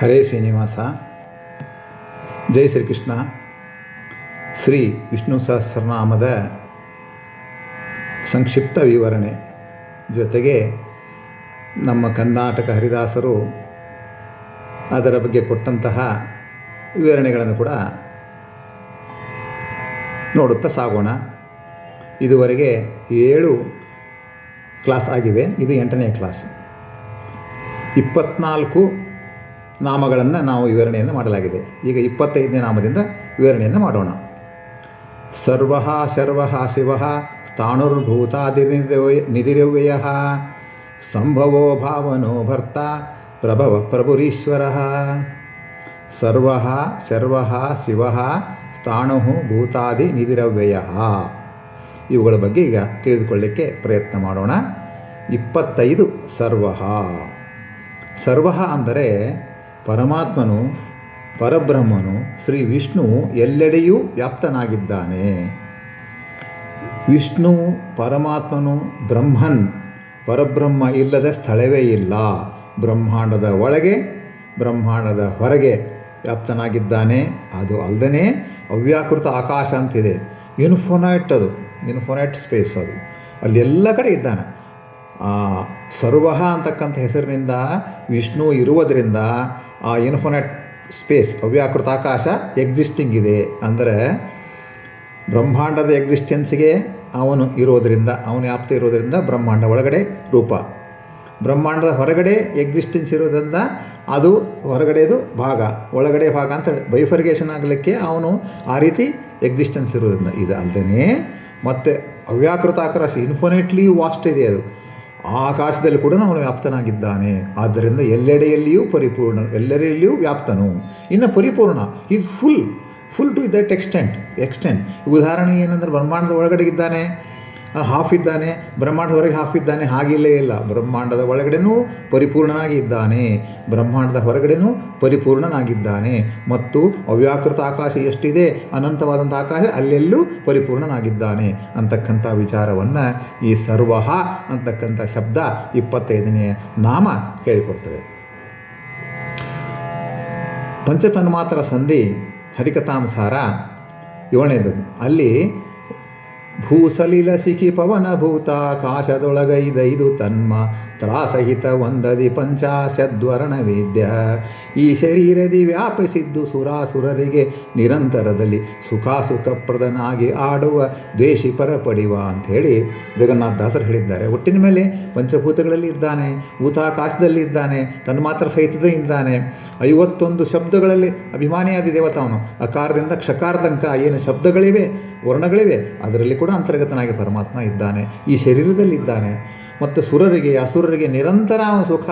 ಹರೇ ಶ್ರೀನಿವಾಸ. ಜೈ ಶ್ರೀಕೃಷ್ಣ. ಶ್ರೀ ವಿಷ್ಣು ಸಹಸ್ರನಾಮದ ಸಂಕ್ಷಿಪ್ತ ವಿವರಣೆ. ಜೊತೆಗೆ ನಮ್ಮ ಕರ್ನಾಟಕ ಹರಿದಾಸರು ಅದರ ಬಗ್ಗೆ ಕೊಟ್ಟಂತಹ ವಿವರಣೆಗಳನ್ನು ಕೂಡ ನೋಡುತ್ತಾ ಸಾಗೋಣ. ಇದುವರೆಗೆ ಏಳು ಕ್ಲಾಸ್ ಆಗಿವೆ ಇದು ಎಂಟನೇ ಕ್ಲಾಸ್. ಇಪ್ಪತ್ನಾಲ್ಕು ನಾಮಗಳನ್ನು ನಾವು ವಿವರಣೆಯನ್ನು ಮಾಡಲಾಗಿದೆ. ಈಗ ಇಪ್ಪತ್ತೈದನೇ ನಾಮದಿಂದ ವಿವರಣೆಯನ್ನು ಮಾಡೋಣ. ಸರ್ವ ಶರ್ವ ಶಿವ ಸ್ಥಾಣುರ್ಭೂತಾದಿರ್ವ್ಯಯ ನಿಧಿರವ್ಯಯ ಸಂಭವೋ ಭಾವನೋ ಭರ್ತ ಪ್ರಭವ ಪ್ರಭುರೀಶ್ವರ. ಸರ್ವ ಶರ್ವ ಶಿವ ಸ್ಥಾಣು ಭೂತಾದಿ ನಿಧಿರವ್ಯಯ. ಇವುಗಳ ಬಗ್ಗೆ ಈಗ ತಿಳಿದುಕೊಳ್ಳಿಕ್ಕೆ ಪ್ರಯತ್ನ ಮಾಡೋಣ. ಇಪ್ಪತ್ತೈದು ಸರ್ವ. ಸರ್ವ ಅಂದರೆ ಪರಮಾತ್ಮನು, ಪರಬ್ರಹ್ಮನು, ಶ್ರೀ ವಿಷ್ಣು ಎಲ್ಲೆಡೆಯೂ ವ್ಯಾಪ್ತನಾಗಿದ್ದಾನೆ. ವಿಷ್ಣು, ಪರಮಾತ್ಮನು, ಬ್ರಹ್ಮನ್. ಪರಬ್ರಹ್ಮ ಇಲ್ಲದ ಸ್ಥಳವೇ ಇಲ್ಲ. ಬ್ರಹ್ಮಾಂಡದ ಒಳಗೆ, ಬ್ರಹ್ಮಾಂಡದ ಹೊರಗೆ ವ್ಯಾಪ್ತನಾಗಿದ್ದಾನೆ. ಅದು ಅಲ್ಲದೇ ಅವ್ಯಾಕೃತ ಆಕಾಶ ಅಂತಿದೆ. ಯೂನಿಫೋನೈಟ್ ಅದು ಯೂನಿಫೋನೈಟ್ ಸ್ಪೇಸ್ ಅದು. ಅಲ್ಲಿ ಎಲ್ಲ ಕಡೆ ಇದ್ದಾನೆ. ಸರ್ವ ಅಂತಕ್ಕಂಥ ಹೆಸರಿನಿಂದ ವಿಷ್ಣು ಇರುವುದರಿಂದ ಆ ಇನ್ಫೊನೆಟ್ ಸ್ಪೇಸ್ ಅವ್ಯಾಕೃತ ಆಕಾಶ ಎಕ್ಸಿಸ್ಟಿಂಗ್ ಇದೆ. ಅಂದರೆ ಬ್ರಹ್ಮಾಂಡದ ಎಕ್ಸಿಸ್ಟೆನ್ಸ್ಗೆ ಅವನು ಇರೋದರಿಂದ, ಅವನು ಆಪ್ತ ಇರೋದರಿಂದ ಬ್ರಹ್ಮಾಂಡ ಒಳಗಡೆ ರೂಪ. ಬ್ರಹ್ಮಾಂಡದ ಹೊರಗಡೆ ಎಕ್ಸಿಸ್ಟೆನ್ಸ್ ಇರೋದ್ರಿಂದ ಅದು ಹೊರಗಡೆದು ಭಾಗ, ಒಳಗಡೆ ಭಾಗ ಅಂತ ಬೈಫರ್ಗೇಷನ್ ಆಗಲಿಕ್ಕೆ ಅವನು ಆ ರೀತಿ ಎಕ್ಸಿಸ್ಟೆನ್ಸ್ ಇರೋದ್ರಿಂದ. ಇದು ಅಲ್ಲದೇ ಮತ್ತು ಅವ್ಯಾಕೃತ ಆಕಾಶ ಇನ್ಫಿನೈಟ್ಲಿ ವಾಸ್ಟ್ ಇದೆ ಅದು. ಆಕಾಶದಲ್ಲಿ ಕೂಡ ಅವನು ವ್ಯಾಪ್ತನಾಗಿದ್ದಾನೆ. ಆದ್ದರಿಂದ ಎಲ್ಲೆಡೆಯಲ್ಲಿಯೂ ಪರಿಪೂರ್ಣ, ಎಲ್ಲೆಡೆಯಲ್ಲಿಯೂ ವ್ಯಾಪ್ತನು. ಇನ್ನು ಪರಿಪೂರ್ಣ is full full to that extent extent ಉದಾಹರಣೆ ಏನಂದ್ರೆ ಬ್ರಹ್ಮಾಂಡದ ಒಳಗಡೆ ಇದ್ದಾನೆ ಹಾಫ್ ಇದ್ದಾನೆ ಬ್ರಹ್ಮಾಂಡದ ಹೊರಗೆ ಹಾಫ್ ಇದ್ದಾನೆ ಹಾಗಿಲ್ಲೇ ಇಲ್ಲ. ಬ್ರಹ್ಮಾಂಡದ ಒಳಗಡೆನೂ ಪರಿಪೂರ್ಣನಾಗಿ ಇದ್ದಾನೆ ಬ್ರಹ್ಮಾಂಡದ ಹೊರಗಡೆನೂ ಪರಿಪೂರ್ಣನಾಗಿದ್ದಾನೆ. ಮತ್ತು ಅವ್ಯಾಕೃತ ಆಕಾಶ ಎಷ್ಟಿದೆ? ಅನಂತವಾದಂಥ ಆಕಾಶ ಅಲ್ಲೆಲ್ಲೂ ಪರಿಪೂರ್ಣನಾಗಿದ್ದಾನೆ. ಅಂತಕ್ಕಂಥ ವಿಚಾರವನ್ನು ಈ ಸರ್ವಹ ಅಂತಕ್ಕಂಥ ಶಬ್ದ ಇಪ್ಪತ್ತೈದನೇ ನಾಮ ಹೇಳಿಕೊಡ್ತದೆ. ಪಂಚತನ್ಮಾತ್ರ ಸಂಧಿ ಹರಿಕಥಾಂಸಾರ ಏಳನೇದು. ಅಲ್ಲಿ ಭೂಸಲಿಲ ಸಿಖಿ ಪವನ ಭೂತಾಕಾಶದೊಳಗೈದೈದು ತನ್ಮ, ತ್ರಾಸಹಿತ ಒಂದದಿ ಪಂಚಾಶದ್ವರ್ಣ ವೇದ್ಯ. ಈ ಶರೀರದಿ ವ್ಯಾಪಿಸಿದ್ದು ಸುರಾಸುರರಿಗೆ ನಿರಂತರದಲ್ಲಿ ಸುಖಾಸುಖಪ್ರದನಾಗಿ ಆಡುವ ದ್ವೇಷಿ ಪರಪಡಿವ ಅಂಥೇಳಿ ಜಗನ್ನಾಥದಾಸರು ಹೇಳಿದ್ದಾರೆ. ಒಟ್ಟಿನ ಮೇಲೆ ಪಂಚಭೂತಗಳಲ್ಲಿ ಇದ್ದಾನೆ ಭೂತಾಕಾಶದಲ್ಲಿ ಇದ್ದಾನೆ ತನ್ಮಾತ್ರ ಸಹಿತದೇ ಇದ್ದಾನೆ. ಐವತ್ತೊಂದು ಶಬ್ದಗಳಲ್ಲಿ ಅಭಿಮಾನಿಯಾದ ದೇವತಾವನು, ಅಕಾರದಿಂದ ಕ್ಷಕಾರದಂಕ ಏನು ಶಬ್ದಗಳಿವೆ? ವರ್ಣಗಳಿವೆ. ಅದರಲ್ಲಿ ಕೂಡ ಅಂತರ್ಗತನಾಗಿ ಪರಮಾತ್ಮ ಇದ್ದಾನೆ. ಈ ಶರೀರದಲ್ಲಿದ್ದಾನೆ. ಮತ್ತು ಸುರರಿಗೆ, ಅಸುರರಿಗೆ ನಿರಂತರ ಸುಖ,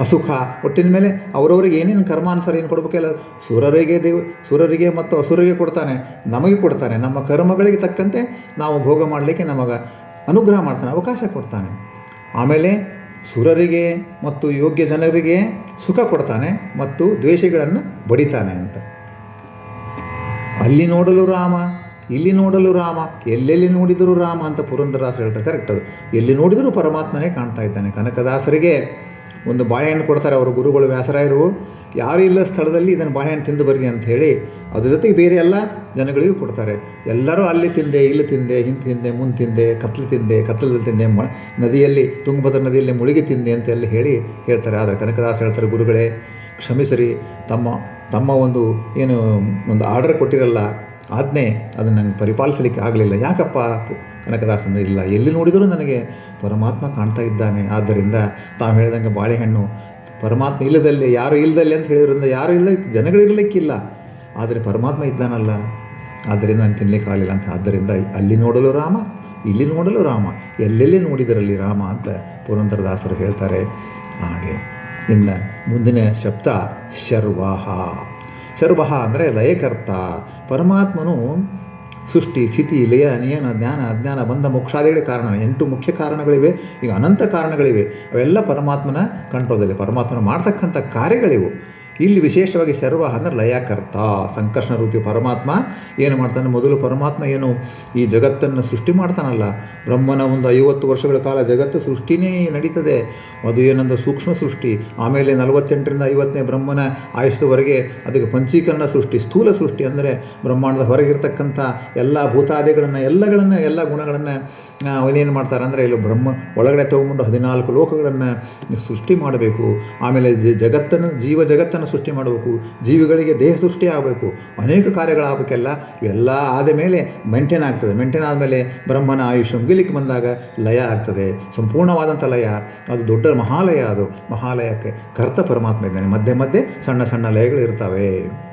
ಅಸುಖ. ಒಟ್ಟಿನ ಮೇಲೆ ಅವರವರಿಗೆ ಏನೇನು ಕರ್ಮಾನುಸಾರ ಏನು ಕೊಡಬೇಕಲ್ಲ ಸುರರಿಗೆ ದೇವ, ಸುರರಿಗೆ ಮತ್ತು ಅಸುರರಿಗೆ ಕೊಡ್ತಾನೆ. ನಮಗೆ ಕೊಡ್ತಾನೆ. ನಮ್ಮ ಕರ್ಮಗಳಿಗೆ ತಕ್ಕಂತೆ ನಾವು ಭೋಗ ಮಾಡಲಿಕ್ಕೆ ನಮಗೆ ಅನುಗ್ರಹ ಮಾಡ್ತಾನೆ, ಅವಕಾಶ ಕೊಡ್ತಾನೆ. ಆಮೇಲೆ ಸುರರಿಗೆ ಮತ್ತು ಯೋಗ್ಯ ಜನರಿಗೆ ಸುಖ ಕೊಡ್ತಾನೆ ಮತ್ತು ದ್ವೇಷಗಳನ್ನು ಬಡಿತಾನೆ ಅಂತ. ಅಲ್ಲಿ ನೋಡಲು ರಾಮ, ಇಲ್ಲಿ ನೋಡಲು ರಾಮ, ಎಲ್ಲೆಲ್ಲಿ ನೋಡಿದರೂ ರಾಮ ಅಂತ ಪುರಂದರದಾಸರು ಹೇಳ್ತಾರೆ ಕರೆಕ್ಟ್ ಅದು. ಎಲ್ಲಿ ನೋಡಿದರೂ ಪರಮಾತ್ಮನೇ ಕಾಣ್ತಾ ಇದ್ದಾನೆ. ಕನಕದಾಸರಿಗೆ ಒಂದು ಬಾಳೆಹಣ್ಣು ಕೊಡ್ತಾರೆ ಅವರ ಗುರುಗಳು ವ್ಯಾಸರಾಯರು. ಯಾರೂ ಇಲ್ಲ ಸ್ಥಳದಲ್ಲಿ, ಇದನ್ನು ಬಾಳೆಹಣ್ಣು ತಿಂದು ಬರ್ರಿ ಅಂತ ಹೇಳಿ ಅದ್ರ ಜೊತೆಗೆ ಬೇರೆ ಎಲ್ಲ ಜನಗಳಿಗೂ ಕೊಡ್ತಾರೆ. ಎಲ್ಲರೂ ಅಲ್ಲಿ ತಿಂದೆ, ಇಲ್ಲಿ ತಿಂದೆ, ಹಿಂದೆ ತಿಂದೆ, ಮುಂದೆ ತಿಂದೆ, ಕತ್ಲು ತಿಂದೆ ಕತ್ಲದಲ್ಲಿ ತಿಂದೆ, ಮ, ನದಿಯಲ್ಲಿ, ತುಂಗಭದ್ರ ನದಿಯಲ್ಲಿ ಮುಳುಗಿ ತಿಂದೆ ಅಂತೆಲ್ಲ ಹೇಳಿ ಹೇಳ್ತಾರೆ. ಆದರೆ ಕನಕದಾಸ ಹೇಳ್ತಾರೆ, ಗುರುಗಳೇ, ಕ್ಷಮಿಸಿರಿ, ತಮ್ಮ ತಮ್ಮ ಒಂದು ಏನು, ಒಂದು ಆರ್ಡರ್ ಕೊಟ್ಟಿರಲ್ಲ, ಆಜ್ಞೆ ಅದನ್ನು ನಂಗೆ ಪರಿಪಾಲಿಸಲಿಕ್ಕೆ ಆಗಲಿಲ್ಲ. ಯಾಕಪ್ಪ? ಕನಕದಾಸನ ಇಲ್ಲ. ಎಲ್ಲಿ ನೋಡಿದರೂ ನನಗೆ ಪರಮಾತ್ಮ ಕಾಣ್ತಾ ಇದ್ದಾನೆ. ಆದ್ದರಿಂದ ತಾವು ಹೇಳಿದಂಗೆ ಬಾಳೆಹಣ್ಣು ಪರಮಾತ್ಮ ಇಲ್ಲದಲ್ಲಿ, ಯಾರು ಇಲ್ಲದಲ್ಲಿ ಅಂತ ಹೇಳಿದ್ರಿಂದ ಯಾರು ಇಲ್ಲ ಜನಗಳಿರಲಿಕ್ಕಿಲ್ಲ ಆದರೆ ಪರಮಾತ್ಮ ಇದ್ದಾನಲ್ಲ. ಆದ್ದರಿಂದ ನಾನು ತಿನ್ನಲಿಕ್ಕೆ ಆಗಲಿಲ್ಲ ಅಂತ. ಆದ್ದರಿಂದ ಅಲ್ಲಿ ನೋಡಲು ರಾಮ, ಇಲ್ಲಿ ನೋಡಲು ರಾಮ, ಎಲ್ಲೆಲ್ಲಿ ನೋಡಿದರಲ್ಲಿ ರಾಮ ಅಂತ ಪುರಂದರದಾಸರು ಹೇಳ್ತಾರೆ. ಹಾಗೆ. ಇನ್ನು ಮುಂದಿನ ಶಬ್ದ ಶರ್ವಹ. ಶರ್ವಹ ಅಂದರೆ ಲಯಕರ್ತ. ಪರಮಾತ್ಮನು ಸೃಷ್ಟಿ, ಸ್ಥಿತಿ, ಲಯ ನಿಯನ ಜ್ಞಾನ, ಅಜ್ಞಾನ, ಬಂಧ ಮೋಕ್ಷಾದಿಗಳೇ ಕಾರಣ. ಎಂಟು ಮುಖ್ಯ ಕಾರಣಗಳಿವೆ, ಈಗ ಅನಂತ ಕಾರಣಗಳಿವೆ. ಅವೆಲ್ಲ ಪರಮಾತ್ಮನ ಕಂಟ್ರೋಲಲ್ಲಿ ಪರಮಾತ್ಮನ ಮಾಡ್ತಕ್ಕಂಥ ಕಾರ್ಯಗಳಿವು. ಇಲ್ಲಿ ವಿಶೇಷವಾಗಿ ಸರ್ವ ಅಂದರೆ ಲಯಕರ್ತ ಸಂಕರ್ಷಣ ರೂಪಿ ಪರಮಾತ್ಮ. ಏನು ಮಾಡ್ತಾನೆ? ಮೊದಲು ಪರಮಾತ್ಮ ಏನು ಈ ಜಗತ್ತನ್ನು ಸೃಷ್ಟಿ ಮಾಡ್ತಾನಲ್ಲ. ಬ್ರಹ್ಮನ ಒಂದು ಐವತ್ತು ವರ್ಷಗಳ ಕಾಲ ಜಗತ್ತು ಸೃಷ್ಟಿನೇ ನಡೀತದೆ. ಅದು ಏನಂದ್ರೆ ಸೂಕ್ಷ್ಮ ಸೃಷ್ಟಿ. ಆಮೇಲೆ ನಲವತ್ತೆಂಟರಿಂದ ಐವತ್ತನೇ ಬ್ರಹ್ಮನ ಆಯುಷ್ಯವರೆಗೆ ಅದಕ್ಕೆ ಪಂಚೀಕರಣ ಸೃಷ್ಟಿ, ಸ್ಥೂಲ ಸೃಷ್ಟಿ ಅಂದರೆ ಬ್ರಹ್ಮಾಂಡದ ಹೊರಗಿರ್ತಕ್ಕಂಥ ಎಲ್ಲ ಭೂತಾದಿಗಳನ್ನು, ಎಲ್ಲಗಳನ್ನು, ಎಲ್ಲ ಗುಣಗಳನ್ನು ಅವನೇನು ಮಾಡ್ತಾರೆ ಅಂದರೆ ಇಲ್ಲಿ ಬ್ರಹ್ಮ ಒಳಗಡೆ ತಗೊಂಡು ಹದಿನಾಲ್ಕು ಲೋಕಗಳನ್ನು ಸೃಷ್ಟಿ ಮಾಡಬೇಕು. ಆಮೇಲೆ ಜಗತ್ತನ್ನು, ಜೀವ ಜಗತ್ತನ್ನು ಸೃಷ್ಟಿ ಮಾಡಬೇಕು, ಜೀವಿಗಳಿಗೆ ದೇಹ ಸೃಷ್ಟಿ ಆಗಬೇಕು, ಅನೇಕ ಕಾರ್ಯಗಳಾಗಬೇಕೆಲ್ಲ ಇವೆಲ್ಲ ಆದ ಮೇಲೆ ಮೆಂಟೇನ್ ಆಗ್ತದೆ. ಮೆಂಟೇನ್ ಆದಮೇಲೆ ಬ್ರಹ್ಮನ ಆಯುಷ್ಯ ಮುಗಿಲಿಕ್ಕೆ ಬಂದಾಗ ಲಯ ಆಗ್ತದೆ. ಸಂಪೂರ್ಣವಾದಂಥ ಲಯ, ಅದು ದೊಡ್ಡ ಮಹಾಲಯ ಅದು. ಮಹಾಲಯಕ್ಕೆ ಕರ್ತ ಪರಮಾತ್ಮ ಇದ್ದಾನೆ. ಮಧ್ಯೆ ಮಧ್ಯೆ ಸಣ್ಣ ಸಣ್ಣ ಲಯಗಳು ಇರ್ತವೆ.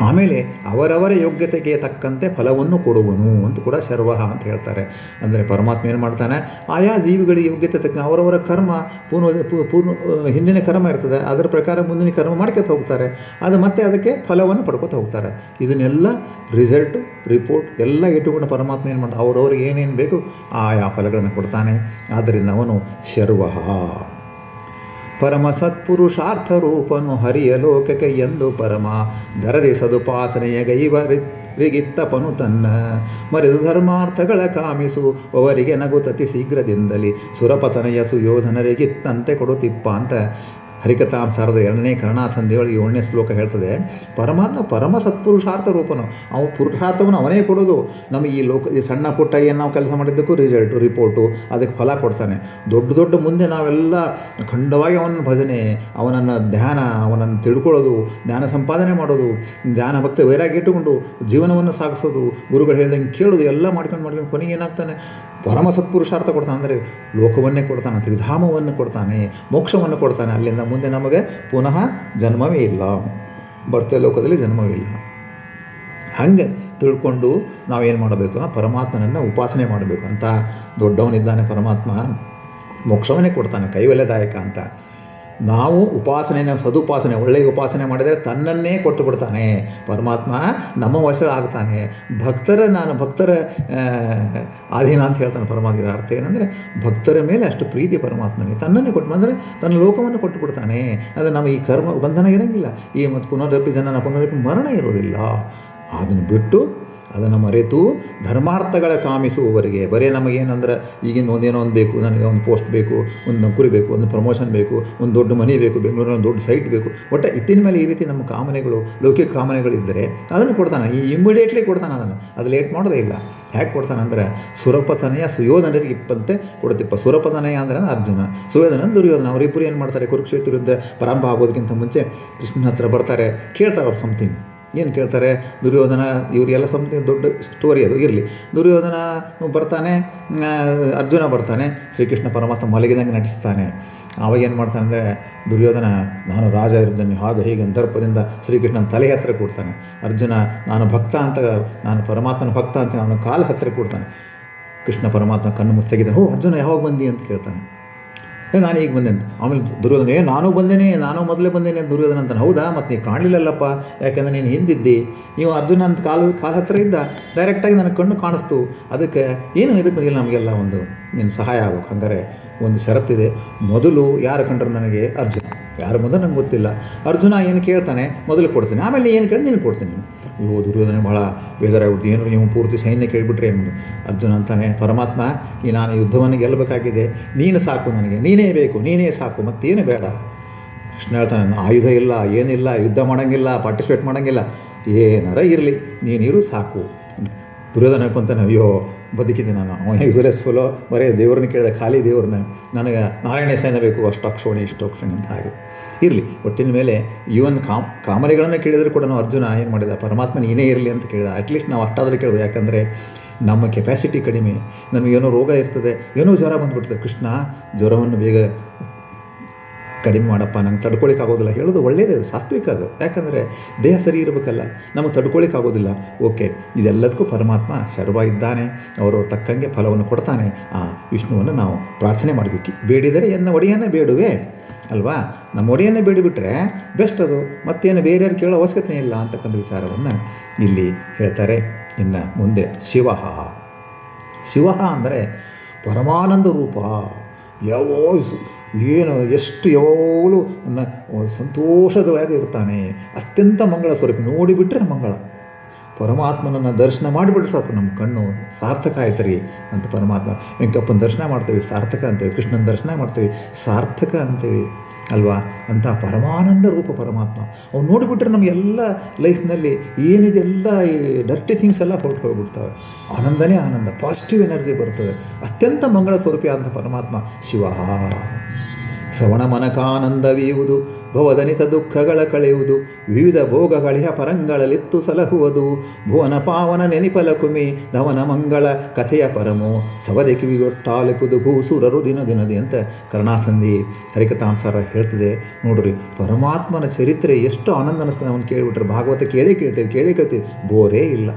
ಆಮೇಲೆ ಅವರವರ ಯೋಗ್ಯತೆಗೆ ತಕ್ಕಂತೆ ಫಲವನ್ನು ಕೊಡುವನು ಅಂತ ಕೂಡ ಶರ್ವ ಅಂತ ಹೇಳ್ತಾರೆ. ಅಂದರೆ ಪರಮಾತ್ಮ ಏನು ಮಾಡ್ತಾನೆ? ಆಯಾ ಜೀವಿಗಳಿಗೆ ಯೋಗ್ಯತೆ ತಕ್ಕ ಅವರವರ ಕರ್ಮ ಪೂರ್ವ ಪೂ- ಪೂರ್ಣ ಹಿಂದಿನ ಕರ್ಮ ಇರ್ತದೆ. ಅದರ ಪ್ರಕಾರ ಮುಂದಿನ ಕರ್ಮ ಮಾಡ್ಕೊತ ಹೋಗ್ತಾರೆ. ಅದು ಮತ್ತೆ ಅದಕ್ಕೆ ಫಲವನ್ನು ಪಡ್ಕೊತಾ ಹೋಗ್ತಾರೆ. ಇದನ್ನೆಲ್ಲ ರಿಸಲ್ಟ್ ರಿಪೋರ್ಟ್ ಎಲ್ಲ ಇಟ್ಟುಕೊಂಡು ಪರಮಾತ್ಮ ಏನು ಮಾಡ್ತಾರೆ ಅವರವ್ರಿಗೆ ಏನೇನು ಬೇಕು ಆಯಾ ಫಲಗಳನ್ನು ಕೊಡ್ತಾನೆ. ಆದ್ದರಿಂದ ಅವನು ಶರ್ವಹ. ಪರಮ ಸತ್ಪುರುಷಾರ್ಥ ರೂಪನು ಹರಿಯ ಲೋಕಕ್ಕೆ ಎಂದು ಪರಮ ದರದಿ ಸದುಪಾಸನೆಯ ಗೈವರಿಗಿತ್ತಪನು ತನ್ನ. ಮರೆದು ಧರ್ಮಾರ್ಥಗಳ ಕಾಮಿಸು, ಅವರಿಗೆ ನಗುತತಿ ಶೀಘ್ರದಿಂದಲಿ ಸುರಪತನೆಯ ಸುಯೋಧನರಿಗಿತ್ತಂತೆ ಕೊಡುತ್ತಿಪ್ಪ ಅಂತ. ಹರಿಕಥಾಂಸಾರದ ಎರಡನೇ ಕರ್ಣಾಸಂಧಿಯೊಳಗೆ ಏಳನೇ ಶ್ಲೋಕ ಹೇಳ್ತದೆ, ಪರಮಾತ್ಮ ಪರಮ ಸತ್ಪುರುಷಾರ್ಥ ರೂಪನು. ಅವನು ಪುರುಷಾರ್ಥವನ್ನು ಅವನೇ ಕೊಡೋದು. ನಮಗೆ ಈ ಲೋಕ, ಈ ಸಣ್ಣ ಪುಟ್ಟ ಏನು ನಾವು ಕೆಲಸ ಮಾಡಿದ್ದಕ್ಕೂ ರಿಸಲ್ಟು ರಿಪೋರ್ಟು ಅದಕ್ಕೆ ಫಲ ಕೊಡ್ತಾನೆ. ದೊಡ್ಡ ದೊಡ್ಡ ಮುಂದೆ ನಾವೆಲ್ಲ ಖಂಡವಾಗಿ ಅವನ ಭಜನೆ, ಅವನನ್ನು ಧ್ಯಾನ, ಅವನನ್ನು ತಿಳ್ಕೊಳ್ಳೋದು, ಜ್ಞಾನ ಸಂಪಾದನೆ ಮಾಡೋದು ಧ್ಯಾನ ಭಕ್ತ ವೈರಾಗ್ಯ ಇಟ್ಟುಕೊಂಡು ಜೀವನವನ್ನು ಸಾಗಿಸೋದು, ಗುರುಗಳು ಹೇಳ್ದಂಗೆ ಕೇಳೋದು, ಎಲ್ಲ ಮಾಡ್ಕೊಂಡು ಮಾಡ್ಕೊಂಡು ಕೊನೆಗೆ ಏನಾಗ್ತಾನೆ? ಪರಮ ಸತ್ಪುರುಷಾರ್ಥ ಕೊಡ್ತಾನೆ. ಅಂದರೆ ಲೋಕವನ್ನೇ ಕೊಡ್ತಾನೆ, ತ್ರಿಧಾಮವನ್ನು ಕೊಡ್ತಾನೆ, ಮೋಕ್ಷವನ್ನು ಕೊಡ್ತಾನೆ. ಅಲ್ಲಿಂದ ಮುಂದೆ ನಮಗೆ ಪುನಃ ಜನ್ಮವೇ ಇಲ್ಲ. ಬರ್ತೇ ಲೋಕದಲ್ಲಿ ಜನ್ಮವೇ ಇಲ್ಲ. ಹಂಗೆ ತಿಳ್ಕೊಂಡು ನಾವೇನು ಮಾಡಬೇಕು? ಆ ಪರಮಾತ್ಮನನ್ನು ಉಪಾಸನೆ ಮಾಡಬೇಕು ಅಂತ. ದೊಡ್ಡವನಿದ್ದಾನೆ ಪರಮಾತ್ಮ. ಮೋಕ್ಷವನ್ನೇ ಕೊಡ್ತಾನೆ. ಕೈವಲ್ಯದಾಯಕ ಅಂತ. ನಾವು ಉಪಾಸನೆಯನ್ನು, ಸದುಪಾಸನೆ, ಒಳ್ಳೆಯ ಉಪಾಸನೆ ಮಾಡಿದರೆ ತನ್ನನ್ನೇ ಕೊಟ್ಟು ಬಿಡ್ತಾನೆ. ಪರಮಾತ್ಮ ನಮ್ಮ ವಶ ಆಗ್ತಾನೆ. ಭಕ್ತರ, ನಾನು ಭಕ್ತರ ಅಧೀನ ಅಂತ ಹೇಳ್ತಾನೆ ಪರಮಾತ್ಮ. ಇದರ ಅರ್ಥ ಏನಂದರೆ ಭಕ್ತರ ಮೇಲೆ ಅಷ್ಟು ಪ್ರೀತಿ ಪರಮಾತ್ಮನಿಗೆ. ತನ್ನನ್ನೇ ಕೊಟ್ಟು ಅಂದರೆ ತನ್ನ ಲೋಕವನ್ನು ಕೊಟ್ಟು ಬಿಡ್ತಾನೆ. ಅಂದರೆ ನಮ್ಮ ಈ ಕರ್ಮ ಬಂಧನ ಇರೋಂಗಿಲ್ಲ. ಈ ಮತ್ತು ಪುನರಪಿ ಜನನ ಪುನರಪಿ ಮರಣ ಇರೋದಿಲ್ಲ ಅದನ್ನು ಬಿಟ್ಟು ಅದನ್ನು ಮರೆತು ಧರ್ಮಾರ್ಥಗಳ ಕಾಮಿಸುವವರಿಗೆ. ಬರೀ ನಮಗೇನಂದ್ರೆ ಈಗಿನ ಒಂದೇನೋ ಒಂದು ಬೇಕು, ನನಗೆ ಒಂದು ಪೋಸ್ಟ್ ಬೇಕು, ಒಂದು ನೌಕರಿ ಬೇಕು, ಒಂದು ಪ್ರಮೋಷನ್ ಬೇಕು, ಒಂದು ದೊಡ್ಡ ಮನೆ ಬೇಕು ಬೆಂಗಳೂರಲ್ಲಿ ಒಂದು ದೊಡ್ಡ ಸೈಟ್ ಬೇಕು. ಒಟ್ಟು ಇತ್ತಿನ ಮೇಲೆ ಈ ರೀತಿ ನಮ್ಮ ಕಾಮನೆಗಳು, ಲೌಕಿಕ ಕಾಮನೆಗಳಿದ್ದರೆ ಅದನ್ನು ಕೊಡ್ತಾನೆ. ಈ ಇಮಿಡಿಯೇಟ್ಲಿ ಕೊಡ್ತಾನೆ ಅದನ್ನು. ಅದು ಲೇಟ್ ಮಾಡೋದೇ ಇಲ್ಲ. ಹೇಗೆ ಕೊಡ್ತಾನೆ ಅಂದರೆ ಸುರಪತನೆಯ ಸುಯೋಧನರಿಗೆ ಇಪ್ಪಂತೆ ಕೊಡುತ್ತಿಪ್ಪ ಸುರಪತನೆಯ ಅಂದರೆ ಅರ್ಜುನ, ಸುಯೋಧನ ದುರ್ಯೋಧನ. ಅವರಿಬ್ಬರು ಏನು ಮಾಡ್ತಾರೆ? ಕುರುಕ್ಷೇತ್ರ ಯುದ್ಧ ಪ್ರಾರಂಭ ಆಗೋದಕ್ಕಿಂತ ಮುಂಚೆ ಕೃಷ್ಣನ ಹತ್ರ ಬರ್ತಾರೆ. ಕೇಳ್ತಾರೆ ಅವ್ರು ಸಮಥಿಂಗ್ ಏನು ಕೇಳ್ತಾರೆ? ದುರ್ಯೋಧನ, ಇವರಿಗೆಲ್ಲ ಸಂಬಂಧ ದೊಡ್ಡ ಸ್ಟೋರಿ ಅದು, ಇರಲಿ. ದುರ್ಯೋಧನ ಬರ್ತಾನೆ ಅರ್ಜುನ ಬರ್ತಾನೆ, ಶ್ರೀಕೃಷ್ಣ ಪರಮಾತ್ಮ ಮಲಗಿದಂಗೆ ನಟಿಸ್ತಾನೆ. ಅವಾಗ ಏನು ಮಾಡ್ತಾನೆ ಅಂದರೆ, ದುರ್ಯೋಧನ, ನಾನು ರಾಜ ಇರುತ್ತೇನೆ ಹಾಗೆ ಹೀಗೆ ದರ್ಪದಿಂದ ಶ್ರೀಕೃಷ್ಣನ ತಲೆ ಹತ್ತಿರ ಕೊಡ್ತಾನೆ. ಅರ್ಜುನ, ನಾನು ಭಕ್ತ ಅಂತ, ನಾನು ಪರಮಾತ್ಮನ ಭಕ್ತ ಅಂತ, ನಾನು ಕಾಲ ಹತ್ತಿರ ಕೊಡ್ತಾನೆ. ಕೃಷ್ಣ ಪರಮಾತ್ಮ ಕಣ್ಣು ಮುಸ್ತಗಿದ್ದಾನೆ ಓ, ಅರ್ಜುನ ಯಾವಾಗ ಬಂದಿ? ಅಂತ ಕೇಳ್ತಾನೆ. ನಾನು ಈಗ ಬಂದೆ ಅಂತ. ಆಮೇಲೆ ದುರ್ಯೋಧನ, ಏ, ನಾನು ಬಂದೇನೆ, ನಾನು ಮೊದಲೇ ಬಂದೇನೆ ಅಂತ ದುರ್ಯೋಧನ ಅಂತಾನೆ ಹೌದಾ? ಮತ್ತು ನೀನು ಕಾಣಲಿಲ್ಲಲ್ಲಪ್ಪ. ಯಾಕೆಂದರೆ ನೀನು ಹಿಂದಿದ್ದಿ. ನೀವು ಅರ್ಜುನ ಅಂತ ಕಾಲ ಕಾಲ ಹತ್ತಿರ ಇದ್ದ. ಡೈರೆಕ್ಟಾಗಿ ನನಗೆ ಕಣ್ಣು ಕಾಣಿಸ್ತು. ಅದಕ್ಕೆ ಏನು ಇದಕ್ಕೆ ಬಂದಿಲ್ಲ ನಮಗೆಲ್ಲ ಒಂದು ನೀನು ಸಹಾಯ ಆಗ್ಬೇಕು? ಹಂಗಾರೆ ಒಂದು ಷರತ್ತಿದೆ ಮೊದಲು ಯಾರು ಕಂಡ್ರು ನನಗೆ? ಅರ್ಜುನ. ಯಾರು ಮೊದಲು ನನಗೆ ಗೊತ್ತಿಲ್ಲ. ಅರ್ಜುನ ಏನು ಕೇಳ್ತಾನೆ? ಮೊದಲು ಕೊಡ್ತೀನಿ. ಆಮೇಲೆ ಏನು ಕೇಳಿ ನೀನು ಕೊಡ್ತೀನಿ. ಅಯ್ಯೋ ದುರ್ಯೋಧನೆ ಭಾಳ ಬೇಜಾರಾಗ್ಬಿಟ್ಟು. ಏನು ನೀವು ಪೂರ್ತಿ ಸೈನ್ಯ ಕೇಳಿಬಿಟ್ರೆ ಏನು? ಅರ್ಜುನ ಅಂತಾನೆ, ಪರಮಾತ್ಮ ಈ ನಾನು ಯುದ್ಧವನ್ನು ಗೆಲ್ಲಬೇಕಾಗಿದೆ. ನೀನು ಸಾಕು ನನಗೆ. ನೀನೇ ಬೇಕು. ನೀನೇ ಸಾಕು. ಮತ್ತೇನು ಬೇಡ. ಕೃಷ್ಣ ಹೇಳ್ತಾನೆ "ನನ್ನ ಆಯುಧ ಇಲ್ಲ, ಏನಿಲ್ಲ, ಯುದ್ಧ ಮಾಡೋಂಗಿಲ್ಲ ಪಾರ್ಟಿಸಿಪೇಟ್ ಮಾಡೋಂಗಿಲ್ಲ. ಏನಾರ ಇರಲಿ. ನೀನಿರು ಸಾಕು. ದುರ್ಯೋಧನ ಹೇಳ್ಕೊಂತಾನೆ ಅಯ್ಯೋ ಬದುಕಿದ್ದೆ ನಾನು. ಅವನ ಯೂಸ್ಲೆಸ್ ಬರೀ ದೇವ್ರನ್ನ ಕೇಳಿದೆ, ಖಾಲಿ ದೇವ್ರನ್ನ. ನನಗೆ ನಾರಾಯಣ ಸೈನ್ಯ ಬೇಕು. ಅಷ್ಟು ಅಕ್ಷೋಣಿ ಅಂತ ಹಾಗೆ. ಇರಲಿ. ಒಟ್ಟಿನ ಮೇಲೆ ಇವನ್ ಕಾಮ್, ಕಾಮರೆಗಳನ್ನು ಕೇಳಿದರೂ ಕೂಡ ನಾವು ಅರ್ಜುನ ಏನು ಮಾಡಿದ? ಪರಮಾತ್ಮ ನೀನೇ ಇರಲಿ ಅಂತ ಕೇಳಿದ. ಅಟ್ಲೀಸ್ಟ್ ನಾವು ಅಷ್ಟಾದರೂ ಕೇಳೋದು ಯಾಕಂದರೆ ನಮ್ಮ ಕೆಪ್ಯಾಸಿಟಿ ಕಡಿಮೆ. ನಮಗೇನೋ ರೋಗ ಇರ್ತದೆ. ಏನೋ ಜ್ವರ ಬಂದುಬಿಡ್ತದೆ. ಕೃಷ್ಣ, ಜ್ವರವನ್ನು ಬೇಗ ಕಡಿಮೆ ಮಾಡಪ್ಪ. ನಂಗೆ ತಡ್ಕೊಳಿಕ್ಕೆ ಆಗೋದಿಲ್ಲ. ಹೇಳೋದು ಒಳ್ಳೆಯದೇ ಸಾತ್ವಿಕ ಅದು. ಯಾಕಂದರೆ ದೇಹ ಸರಿ ಇರಬೇಕಲ್ಲ. ನಮಗೆ ತಡ್ಕೊಳಿಕ್ಕೆ ಆಗೋದಿಲ್ಲ. ಓಕೆ ಇದೆಲ್ಲದಕ್ಕೂ ಪರಮಾತ್ಮ ಶರ್ವ ಇದ್ದಾನೆ. ಅವರು ತಕ್ಕಂಗೆ ಫಲವನ್ನು ಕೊಡ್ತಾನೆ. ಆ ವಿಷ್ಣುವನ್ನು ನಾವು ಪ್ರಾರ್ಥನೆ ಮಾಡಬೇಕು. ಬೇಡಿದರೆ ಎನ್ನ ಒಡೆಯನ್ನೇ ಬೇಡುವೆ. ಅಲ್ವಾ? ನಮ್ಮ ಒಡೆಯನ್ನೇ ಬೇಡಿಬಿಟ್ರೆ ಬೆಸ್ಟ್ ಅದು. ಮತ್ತೇನು ಬೇರೆಯವ್ರು ಕೇಳೋ ಅವಶ್ಯಕತೆ ಇಲ್ಲ ಅಂತಕ್ಕಂಥ ವಿಚಾರವನ್ನು ಇಲ್ಲಿ ಹೇಳ್ತಾರೆ. ಇನ್ನು ಮುಂದೆ ಶಿವ ಶಿವ ಅಂದರೆ ಪರಮಾನಂದ ರೂಪ. ಯಾವೋ ಏನು ಎಷ್ಟು ಯಾವಾಗಲೂ ಸಂತೋಷದ ಸಂತೋಷದೊಳಗೆ ಇರ್ತಾನೆ. ಅತ್ಯಂತ ಮಂಗಳ ಸ್ವರೂಪ. ನೋಡಿಬಿಟ್ರೆ ಮಂಗಳ. ಪರಮಾತ್ಮನನ್ನು ದರ್ಶನ ಮಾಡಿಬಿಟ್ರೆ ಸ್ವಲ್ಪ ನಮ್ಮ ಕಣ್ಣು. ಸಾರ್ಥಕ ಆಯ್ತು ರೀ ಅಂತ ಪರಮಾತ್ಮ. ವೆಂಕಪ್ಪನ ದರ್ಶನ ಮಾಡ್ತೇವೆ, ಸಾರ್ಥಕ ಅಂತೇವೆ ಕೃಷ್ಣನ ದರ್ಶನ ಮಾಡ್ತೇವೆ, ಸಾರ್ಥಕ ಅಂತೀವಿ ಅಲ್ವಾ? ಅಂತ ಪರಮಾನಂದ ರೂಪ ಪರಮಾತ್ಮ. ಅವ್ನು ನೋಡಿಬಿಟ್ರೆ ನಮಗೆಲ್ಲ ಲೈಫ್ನಲ್ಲಿ ಏನಿದೆ ಎಲ್ಲ ಈ ಡರ್ಟಿ ಥಿಂಗ್ಸ್ ಎಲ್ಲ ಹೊರಟು ಹೋಗ್ಬಿಡ್ತವೆ. ಆನಂದನೇ ಆನಂದ ಪಾಸಿಟಿವ್ ಎನರ್ಜಿ ಬರ್ತದೆ. ಅತ್ಯಂತ ಮಂಗಳ ಸ್ವರೂಪಿ ಅಂತ ಪರಮಾತ್ಮ ಶಿವ. ಶ್ರವಣ ಮನಕಾನಂದವೀಯುವುದು ಭವದನಿತ ದುಃಖಗಳ ಕಳೆಯುವುದು, ವಿವಿಧ ಭೋಗಗಳಿಹ ಪರಂಗಳಲಿತ್ತು ಸಲಹುವುದು ಭುವನ ಪಾವನ ನೆನಿಪಲ ಕುಮಿ ಧವನ ಮಂಗಳ ಕಥೆಯ ಪರಮೋ, ಸವದೆ ಕಿವಿಗೊಟ್ಟಾಲಿಪುದು ಭೂಸುರರು ದಿನ ದಿನದಿ ಅಂತ ಕರ್ಣಾಸಂಧಿ ಹರಿಕಥಾಂಸಾರ ಹೇಳ್ತದೆ. ನೋಡ್ರಿ, ಪರಮಾತ್ಮನ ಚರಿತ್ರೆ ಎಷ್ಟು ಆನಂದ ಅನಿಸ್ತದೆ ಅವನು ಕೇಳಿಬಿಟ್ರೆ. ಭಾಗವತ ಕೇಳೇ ಕೇಳ್ತೇವೆ ಕೇಳೇ ಕೇಳ್ತೇವೆ. ಬೋರೇ ಇಲ್ಲ.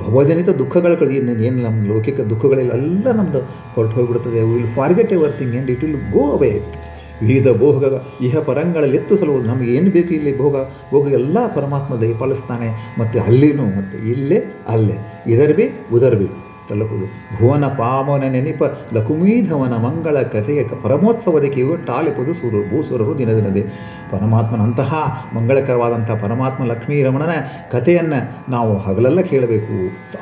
ಭವಜನಿತ ದುಃಖಗಳ ಕಡೆ ಏನು ನಮ್ಮ ಲೌಕಿಕ ದುಃಖಗಳೆಲ್ಲ, ಎಲ್ಲ ನಮ್ಮದು ಹೊರಟು ಹೋಗಿಬಿಡ್ತದೆ. Will forget everything and it will go away ವಿವಿಧ ಭೋಗ ಇಹ ಪರಂಗಳಲ್ಲಿ ಎತ್ತು ಸಲುವುದು ನಮಗೆ ಏನು ಬೇಕು ಇಲ್ಲಿ ಭೋಗ? ಭೋಗ ಎಲ್ಲ ಪರಮಾತ್ಮ ದಯಪಾಲಿಸ್ತಾನೆ ಮತ್ತು ಅಲ್ಲಿನೂ, ಮತ್ತು ಇಲ್ಲೇ, ಅಲ್ಲೇ. ಇದರ್ ಬಿ ಉದರ್ ಬಿ ತಲುಪುವುದು. ಭುವನ ಪಾವನ ನೆನಪ ಲಕುಮೀಧವನ ಮಂಗಳ ಕಥೆಯ ಪರಮೋತ್ಸವದ ಕಿವು ಟಾಲಿಪುದು ಸೂರು, ಭೂಸುರರು ದಿನ ದಿನದೇ. ಪರಮಾತ್ಮನಂತಹ ಮಂಗಳಕರವಾದಂಥ ಪರಮಾತ್ಮ ಲಕ್ಷ್ಮೀ ರಮಣನ ಕಥೆಯನ್ನು ನಾವು ಹಗಲೆಲ್ಲ ಕೇಳಬೇಕು.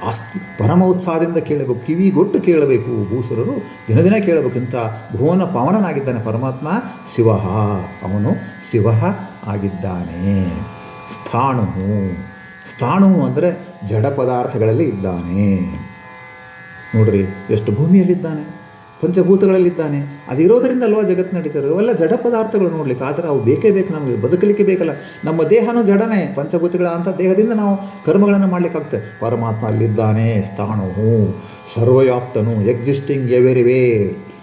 ಆಸ್ತಿ, ಪರಮ ಉತ್ಸಾಹದಿಂದ ಕೇಳಬೇಕು ಕಿವಿಗೊಟ್ಟು ಕೇಳಬೇಕು. ಭೂಸುರರು ದಿನ ದಿನ ಕೇಳಬೇಕು. ಇಂಥ ಭುವನ ಪಾವನನಾಗಿದ್ದಾನೆ ಪರಮಾತ್ಮ. ಶಿವ, ಅವನು ಶಿವ ಆಗಿದ್ದಾನೆ. ಸ್ಥಾಣು ಸ್ಥಾಣು ಅಂದರೆ ಜಡ ಪದಾರ್ಥಗಳಲ್ಲಿ ಇದ್ದಾನೆ. ನೋಡ್ರಿ, ಎಷ್ಟು ಭೂಮಿಯಲ್ಲಿದ್ದಾನೆ, ಪಂಚಭೂತಗಳಲ್ಲಿದ್ದಾನೆ, ಅದಿರೋದರಿಂದ ಅಲ್ವಾ ಜಗತ್ತು ನಡೀತಾರೆ ಅವೆಲ್ಲ ಜಡ ಪದಾರ್ಥಗಳು ನೋಡ್ಲಿಕ್ಕೆ, ಆದರೆ ಅವು ಬೇಕೇ ಬೇಕು ನಮಗೆ, ಬದುಕಲಿಕ್ಕೆ ಬೇಕಲ್ಲ. ನಮ್ಮ ದೇಹನೂ ಜಡನೇ, ಪಂಚಭೂತಗಳ ಅಂತ ದೇಹದಿಂದ ನಾವು ಕರ್ಮಗಳನ್ನು ಮಾಡಲಿಕ್ಕಾಗ್ತದೆ ಪರಮಾತ್ಮ ಅಲ್ಲಿದ್ದಾನೆ, ಸ್ಥಾಣು ಸರ್ವಯಾಪ್ತನು ಎಕ್ಸಿಸ್ಟಿಂಗ್ ಎವೆರಿವೇ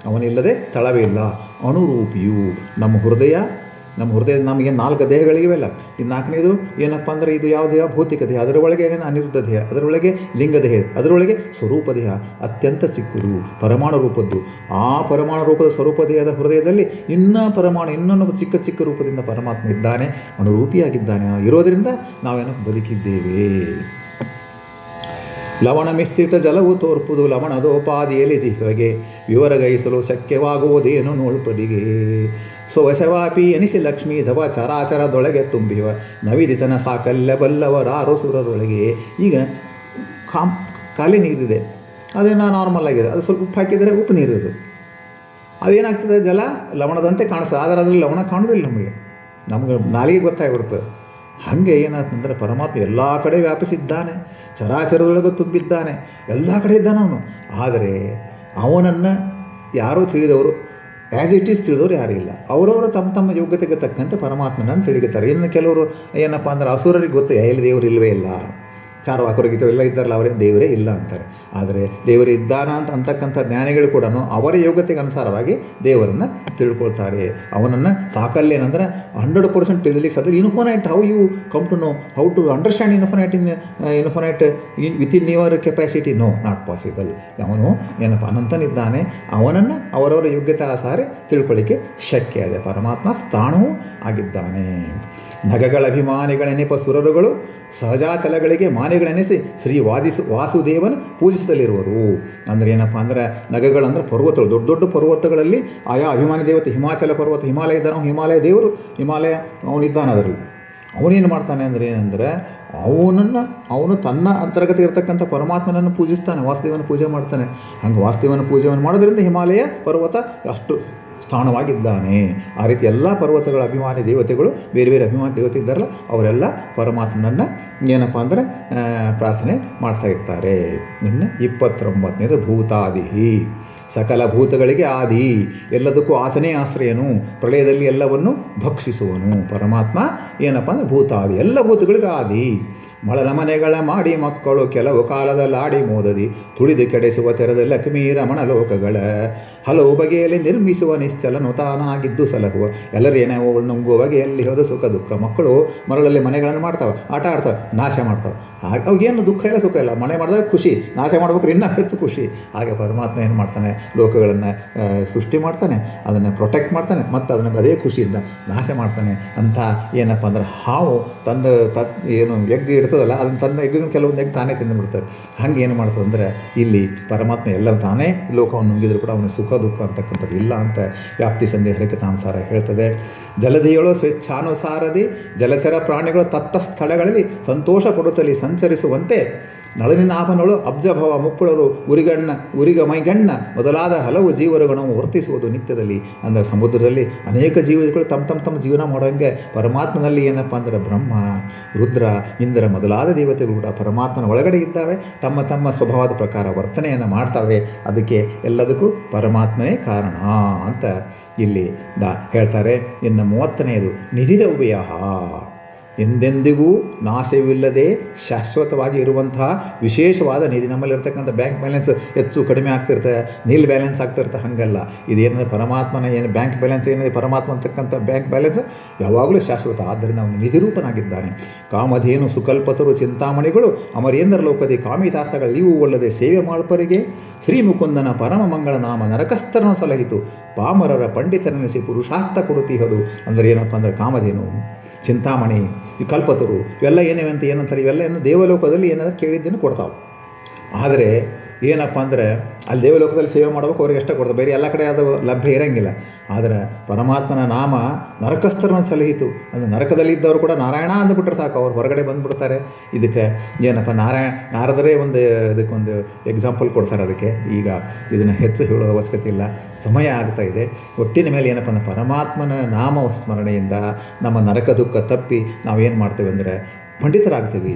ಅವನಿಲ್ಲದೆ ಸ್ಥಳವೇ ಇಲ್ಲ. ಅನುರೂಪಿಯು ನಮ್ಮ ಹೃದಯ ನಮ್ಮ ಹೃದಯ ನಮಗೆ ನಾಲ್ಕು ದೇಹಗಳಿವೆಲ್ಲ ಈ ನಾಲ್ಕನೇದು ಏನಪ್ಪ ಅಂದರೆ ಇದು ಯಾವ ದೇಹ? ಭೌತಿಕ ದೇಹ. ಅದರೊಳಗೆ ಏನೇನು? ಅನಿರುದ್ಧ ದೇಹ. ಅದರೊಳಗೆ ಲಿಂಗ ದೇಹ. ಅದರೊಳಗೆ ಸ್ವರೂಪ ದೇಹ. ಅತ್ಯಂತ ಚಿಕ್ಕದು ಪರಮಾಣು ರೂಪದ್ದು. ಆ ಪರಮಾಣು ರೂಪದ ಸ್ವರೂಪ ದೇಹದ ಹೃದಯದಲ್ಲಿ ಇನ್ನೂ ಪರಮಾಣು, ಇನ್ನೊಂದು ಚಿಕ್ಕ ಚಿಕ್ಕ ರೂಪದಿಂದ ಪರಮಾತ್ಮ ಇದ್ದಾನೆ, ಅವನು ರೂಪಿಯಾಗಿದ್ದಾನೆ. ಇರೋದರಿಂದ ನಾವೇನು ಬದುಕಿದ್ದೇವೆ. ಲವಣ ಮಿಶ್ರಿತ ಜಲವು ತೋರ್ಪುದು. ಲವಣದೋಪಾದಿಯಲ್ಲಿ ಜಿಹ್ವೆಗೆ ವಿವರಗೈಸಲು ಶಕ್ಯವಾಗುವುದೇನು? ನೋಳ್ಪರಿಗೆ ಸ್ವವಶವಾಪಿ ಎನಿಸಿ ಲಕ್ಷ್ಮೀ ಧವ ಚರಾಚರದೊಳಗೆ ತುಂಬಿವ. ನವಿದಿತನ ಸಾಕಲ್ಯ ಬಲ್ಲವರಾರು ಸುರದೊಳಗೆ ಈಗ ಕಾಂಪ್ ಖಾಲಿ ನೀರಿದೆ. ಅದೇನೋ ನಾರ್ಮಲ್ ಆಗಿದೆ ಅದು ಸ್ವಲ್ಪ ಉಪ್ಪು ಹಾಕಿದರೆ ಉಪ್ಪು ನೀರಿರೋದು ಅದೇನಾಗ್ತದೆ ಜಲ? ಲವಣದಂತೆ ಕಾಣಿಸ್ತದೆ. ಆದರೆ ಅದರಲ್ಲಿ ಲವಣ ಕಾಣೋದಿಲ್ಲ ನಮಗೆ. ನಮಗೆ ನಾಲಿಗೆ ಗೊತ್ತಾಗ್ಬಿಡ್ತದೆ ಹಾಗೆ ಏನಾಗ್ತಂದ್ರೆ ಪರಮಾತ್ಮ ಎಲ್ಲ ಕಡೆ ವ್ಯಾಪಿಸಿದ್ದಾನೆ. ಚರಾಚರದೊಳಗೆ ತುಂಬಿದ್ದಾನೆ. ಎಲ್ಲ ಕಡೆ ಇದ್ದಾನೆ ಅವನು. ಆದರೆ ಅವನನ್ನು ಯಾರೋ ತಿಳಿದವರು ಆ್ಯಸ್ ಇಟ್ ಈಸ್ ತಿಳಿದವರು ಯಾರೂ ಇಲ್ಲ. ಅವರವರು ತಮ್ಮ ತಮ್ಮ ಯೋಗ್ಯತೆಗೆ ತಕ್ಕಂತೆ ಪರಮಾತ್ಮನನ್ನು ತಿಳಿಗುತ್ತಾರೆ ಇನ್ನು ಕೆಲವರು ಏನಪ್ಪ ಅಂದ್ರೆ ಅಸುರರಿಗೆ ಗೊತ್ತು, ಎಲ್ಲಿ ದೇವರು ಇಲ್ಲವೇ ಇಲ್ಲ. ಚಾರ್ವಾಕರಿಗೆ ಎಲ್ಲ ಇದ್ದಾರಲ್ಲ, ಅವರೇ ದೇವರೇ ಇಲ್ಲ ಅಂತಾರೆ. ಆದರೆ ದೇವರು ಇದ್ದಾನ ಅಂತ ಅಂತಕ್ಕಂಥ ಜ್ಞಾನಿಗಳು ಕೂಡ ಅವರ ಯೋಗ್ಯತೆಗೆ ಅನುಸಾರವಾಗಿ ದೇವರನ್ನು ತಿಳ್ಕೊಳ್ತಾರೆ. ಅವನನ್ನು ಸಾಕಲ್ಲೇನಂದ್ರೆ ಹಂಡ್ರೆಡ್ ಪರ್ಸೆಂಟ್ ತಿಳಿಲಿಕ್ಕೆ ಸಾಧ್ಯ infinite how you come to know how to understand infinite in infinite in with in your capacity no not possible ಅವನು ಏನಪ್ಪ, ಅನಂತನಿದ್ದಾನೆ. ಅವನನ್ನು ಅವರವರ ಯೋಗ್ಯತೆ ಆಸಾರ ತಿಳ್ಕೊಳ್ಳಿಕ್ಕೆ ಶಕ್ಯ ಇದೆ. ಪರಮಾತ್ಮ ಸ್ಥಾನವೂ ಆಗಿದ್ದಾನೆ. ನಗಗಳ ಅಭಿಮಾನಿಗಳೆನೆಪ ಸುರರುಗಳು. ಸಹಜಾಚಲಗಳಿಗೆ ಮಾನೆಗಳೆನಿಸಿ ಶ್ರೀ ವಾದಿಸು ವಾಸುದೇವನು ಪೂಜಿಸಲಿರುವರು ಅಂದರೆ ಏನಪ್ಪ ಅಂದರೆ ನಗಗಳಂದ್ರೆ ಪರ್ವತಗಳು, ದೊಡ್ಡ ದೊಡ್ಡ ಪರ್ವತಗಳಲ್ಲಿ ಆಯಾ ಅಭಿಮಾನಿ ದೇವತೆ, ಹಿಮಾಚಲ ಪರ್ವತ, ಹಿಮಾಲಯ ಇದ್ದಾನೋ, ಹಿಮಾಲಯ ದೇವರು, ಹಿಮಾಲಯ ಅವನಿದ್ದಾನೆ ಅದರಲ್ಲಿ ಅವನೇನು ಮಾಡ್ತಾನೆ ಅಂದರೆ ಏನಂದರೆ ಅವನನ್ನು, ಅವನು ತನ್ನ ಅಂತರ್ಗತ ಇರತಕ್ಕಂಥ ಪರಮಾತ್ಮನನ್ನು ಪೂಜಿಸ್ತಾನೆ, ವಾಸುದೇವನ ಪೂಜೆ ಮಾಡ್ತಾನೆ. ಹಂಗೆ ವಾಸುದೇವನ ಪೂಜೆಯನ್ನು ಮಾಡೋದ್ರಿಂದ ಹಿಮಾಲಯ ಪರ್ವತ ಅಷ್ಟು ಸ್ಥಾನವಾಗಿದ್ದಾನೆ. ಆ ರೀತಿ ಎಲ್ಲ ಪರ್ವತಗಳ ಅಭಿಮಾನಿ ದೇವತೆಗಳು, ಬೇರೆ ಬೇರೆ ಅಭಿಮಾನಿ ದೇವತೆ ಇದ್ದಾರಲ್ಲ, ಅವರೆಲ್ಲ ಪರಮಾತ್ಮನನ್ನು ಏನಪ್ಪ ಅಂದರೆ ಪ್ರಾರ್ಥನೆ ಮಾಡ್ತಾ ಇರ್ತಾರೆ. ಇನ್ನು ಇಪ್ಪತ್ತೊಂಬತ್ತನೇದು ಭೂತಾದಿಹಿ ಸಕಲ ಭೂತಗಳಿಗೆ ಆದಿ. ಎಲ್ಲದಕ್ಕೂ ಆತನೇ ಆಶ್ರಯನು. ಪ್ರಳಯದಲ್ಲಿ ಎಲ್ಲವನ್ನು ಭಕ್ಷಿಸುವನು. ಪರಮಾತ್ಮ ಏನಪ್ಪ ಅಂದರೆ ಭೂತಾದಿ. ಎಲ್ಲ ಭೂತಗಳಿಗೆ ಆದಿ. ಮಳಲ ಮನೆಗಳ ಮಾಡಿ ಮಕ್ಕಳು ಕೆಲವು ಕಾಲದಲ್ಲಾಡಿ ಮೋದದಿ, ತುಳಿದು ಕೆಡಿಸುವ ತೆರೆದ ಲಕ್ಷ್ಮೀ ರಮಣ ಲೋಕಗಳ. ಹಲವು ಬಗೆಯಲ್ಲಿ ನಿರ್ಮಿಸುವ ನಿಶ್ಚಲನು ತಾನಾಗಿದ್ದು ಸಲಹುವ. ಎಲ್ಲರೇನೇ ನುಂಗುವ ಬಗೆಯಲ್ಲಿ ಹೋದ ಸುಖ ದುಃಖ ಮಕ್ಕಳು ಮರಳಲ್ಲಿ ಮನೆಗಳನ್ನು ಮಾಡ್ತಾವೆ, ಆಟ ಆಡ್ತಾವೆ, ನಾಶ ಮಾಡ್ತಾವೆ. ಹಾಗೆ ಅವಾಗೇನು ದುಃಖ ಇಲ್ಲ, ಸುಖ ಇಲ್ಲ. ಮನೆ ಮಾಡಿದಾಗ ಖುಷಿ. ನಾಶ ಮಾಡ್ಬೇಕು ಇನ್ನೂ ಹೆಚ್ಚು ಖುಷಿ. ಹಾಗೆ ಪರಮಾತ್ಮ ಏನು ಮಾಡ್ತಾನೆ? ಲೋಕಗಳನ್ನು ಸೃಷ್ಟಿ ಮಾಡ್ತಾನೆ. ಅದನ್ನು ಪ್ರೊಟೆಕ್ಟ್ ಮಾಡ್ತಾನೆ. ಮತ್ತು ಅದನ್ನು ಅದೇ ಖುಷಿಯಿಂದ ನಾಶ ಮಾಡ್ತಾನೆ. ಅಂತ ಏನಪ್ಪ ಅಂದ್ರೆ ಹಾವು ತಂದ, ತತ್, ಏನು ಎಗ್ ಇಡ್ತದಲ್ಲ ಅದನ್ನು ತಂದ ಎಗ್ಗನ್ನು ಕೆಲವೊಂದು ಎಗ್ ತಾನೇ ತಿಂದುಬಿಡ್ತಾರೆ ಹಂಗೆ ಏನು ಮಾಡ್ತದೆ ಅಂದರೆ ಇಲ್ಲಿ ಪರಮಾತ್ಮ ಎಲ್ಲ ತಾನೇ ಲೋಕವನ್ನು ನುಂಗಿದ್ರು ಕೂಡ ಅವನ ಸುಖ, ದುಃಖ ಅಂತಕ್ಕಂಥದ್ದು ಇಲ್ಲ ಅಂತ ವ್ಯಾಪ್ತಿ ಸಂಧಿ ತಾಂಸಾರ ಹೇಳ್ತದೆ. ಜಲಧಿಯಳು ಸ್ವೇಚ್ಛಾನುಸಾರದಿ ಜಲಚರ ಪ್ರಾಣಿಗಳು ತತ್ತ ಸ್ಥಳಗಳಲ್ಲಿ ಸಂತೋಷ ಪಡುತ್ತಲಿ ಸಂಚರಿಸುವಂತೆ ನಳನಿನಾಭನಳು ಅಬ್ಜಭವ ಮುಕ್ಕುಳರು ಉರಿಗಣ್ಣ ಉರಿಗ ಮೈಗಣ್ಣ ಮೊದಲಾದ ಹಲವು ಜೀವರುಗಳನ್ನು ವರ್ತಿಸುವುದು ನಿತ್ಯದಲ್ಲಿ. ಅಂದರೆ ಸಮುದ್ರದಲ್ಲಿ ಅನೇಕ ಜೀವಗಳು ತಮ್ಮ ತಮ್ಮ ತಮ್ಮ ಜೀವನ ಮಾಡೋಂಗೆ ಪರಮಾತ್ಮನಲ್ಲಿ ಏನಪ್ಪ ಅಂದರೆ ಬ್ರಹ್ಮ, ರುದ್ರ, ಇಂದ್ರ ಮೊದಲಾದ ದೇವತೆಗಳು ಕೂಡ ಪರಮಾತ್ಮನ ಒಳಗಡೆ ಇದ್ದಾವೆ. ತಮ್ಮ ತಮ್ಮ ಸ್ವಭಾವದ ಪ್ರಕಾರ ವರ್ತನೆಯನ್ನು ಮಾಡ್ತವೆ. ಅದಕ್ಕೆ ಎಲ್ಲದಕ್ಕೂ ಪರಮಾತ್ಮನೇ ಕಾರಣ ಅಂತ ಇಲ್ಲಿ ದಾ ಹೇಳ್ತಾರೆ. ಇನ್ನು ಮೂವತ್ತನೆಯದು ನಿಧಿರವ್ಯಯ. ಎಂದೆಂದಿಗೂ ನಾಶವಿಲ್ಲದೆ ಶಾಶ್ವತವಾಗಿ ಇರುವಂತಹ ವಿಶೇಷವಾದ ನಿಧಿ. ನಮ್ಮಲ್ಲಿರ್ತಕ್ಕಂಥ ಬ್ಯಾಂಕ್ ಬ್ಯಾಲೆನ್ಸ್ ಹೆಚ್ಚು ಕಡಿಮೆ ಆಗ್ತಿರ್ತದೆ ನಿಲ್ ಬ್ಯಾಲೆನ್ಸ್ ಆಗ್ತಿರ್ತದೆ ಹಾಗಲ್ಲ. ಇದೇನಂದರೆ ಪರಮಾತ್ಮನ ಏನು ಬ್ಯಾಂಕ್ ಬ್ಯಾಲೆನ್ಸ್ ಏನಿದೆ, ಪರಮಾತ್ಮ ಅಂತಕ್ಕಂಥ ಬ್ಯಾಂಕ್ ಬ್ಯಾಲೆನ್ಸ್ ಯಾವಾಗಲೂ ಶಾಶ್ವತ. ಆದ್ದರಿಂದ ಅವನು ನಿಧಿರೂಪನಾಗಿದ್ದಾನೆ. ಕಾಮಧೇನು ಸುಕಲ್ಪತರು ಚಿಂತಾಮಣಿಗಳು, ಅಮರೇಂದ್ರ ಲೋಕದಿ ಕಾಮಿತಾರ್ಥಗಳಿವು ಒಲ್ಲದೆ ಸೇವೆ ಮಾಡಪರಿಗೆ. ಶ್ರೀ ಮುಕುಂದನ ಪರಮ ಮಂಗಳ ನಾಮ ನರಕಸ್ಥರನ್ನು ಸಲಹಿತು. ಪಾಮರರ ಪಂಡಿತರನ್ನಿಸಿ ಪುರುಷಾರ್ಥ ಕೊಡುತ್ತೀಹದು. ಅಂದರೆ ಏನಪ್ಪ ಅಂದರೆ ಕಾಮಧೇನು. ಚಿಂತಾಮಣಿ ಈ ಕಲ್ಪತರು ಇವೆಲ್ಲ ಏನೇವೆ ಅಂತ ಏನಂತಾರೆ? ಇವೆಲ್ಲ ಏನು ದೇವಲೋಕದಲ್ಲಿ ಏನಾದರೂ ಕೇಳಿದ್ದೇನೆ ಕೊಡ್ತಾವೆ. ಆದರೆ ಏನಪ್ಪ ಅಂದರೆ ಅಲ್ಲಿ ದೇವಲೋಕದಲ್ಲಿ ಸೇವೆ ಮಾಡಬೇಕು ಅವ್ರಿಗೆ ಎಷ್ಟ ಕೊಡ್ತಾರೆ. ಬೇರೆ ಎಲ್ಲ ಕಡೆ ಅದು ಲಭ್ಯ ಇರೋಂಗಿಲ್ಲ. ಆದರೆ ಪರಮಾತ್ಮನ ನಾಮ ನರಕಸ್ಥರನ್ನು ಸಲಹಿತು ಅಂದರೆ ನರಕದಲ್ಲಿ ಇದ್ದವರು ಕೂಡ ನಾರಾಯಣ ಅಂದ್ಬಿಟ್ರೆ ಸಾಕು. ಅವ್ರು ಹೊರಗಡೆ ಬಂದುಬಿಡ್ತಾರೆ. ಇದಕ್ಕೆ ಏನಪ್ಪ ನಾರಾಯಣ, ನಾರದರೇ ಒಂದು ಇದಕ್ಕೊಂದು ಎಕ್ಸಾಂಪಲ್ ಕೊಡ್ತಾರೆ ಅದಕ್ಕೆ. ಈಗ ಇದನ್ನು ಹೆಚ್ಚು ಹೇಳೋ ಅವಶ್ಯಕತೆ ಇಲ್ಲ. ಸಮಯ ಆಗ್ತಾ ಇದೆ. ಒಟ್ಟಿನ ಮೇಲೆ ಏನಪ್ಪ ಅಂದರೆ ಪರಮಾತ್ಮನ ನಾಮ ಸ್ಮರಣೆಯಿಂದ ನಮ್ಮ ನರಕ ದುಃಖ ತಪ್ಪಿ ನಾವೇನು ಮಾಡ್ತೇವೆ ಅಂದರೆ ಪಂಡಿತರಾಗ್ತೀವಿ.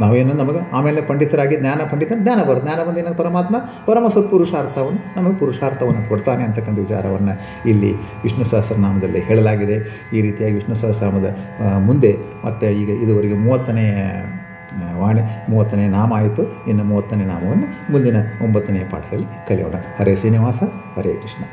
ನಾವೇನು ನಮಗೆ ಆಮೇಲೆ ಪಂಡಿತರಾಗಿ ಜ್ಞಾನ ಪಂಡಿತ, ಜ್ಞಾನ ಬರುತ್ತೆ ಜ್ಞಾನ ಬಂದಿನ ಪರಮಾತ್ಮ ಪರಮ ಸತ್ಪುರುಷಾರ್ಥವನ್ನು ನಮಗೆ ಪುರುಷಾರ್ಥವನ್ನು ಕೊಡ್ತಾನೆ ಅಂತಕ್ಕಂಥ ವಿಚಾರವನ್ನು ಇಲ್ಲಿ ವಿಷ್ಣು ಸಹಸ್ರನಾಮದಲ್ಲಿ ಹೇಳಲಾಗಿದೆ. ಈ ರೀತಿಯಾಗಿ ವಿಷ್ಣು ಸಹಸ್ರನಾಮದ ಮುಂದೆ ಮತ್ತು ಈಗ ಇದುವರೆಗೆ ಮೂವತ್ತನೇ ವಾಣಿ, ಮೂವತ್ತನೇ ನಾಮ ಆಯಿತು. ಇನ್ನು ಮೂವತ್ತನೇ ನಾಮವನ್ನು ಮುಂದಿನ ಒಂಬತ್ತನೇ ಪಾಠದಲ್ಲಿ ಕಲಿಯೋಣ. ಹರೇ ಶ್ರೀನಿವಾಸ, ಹರೇ ಕೃಷ್ಣ.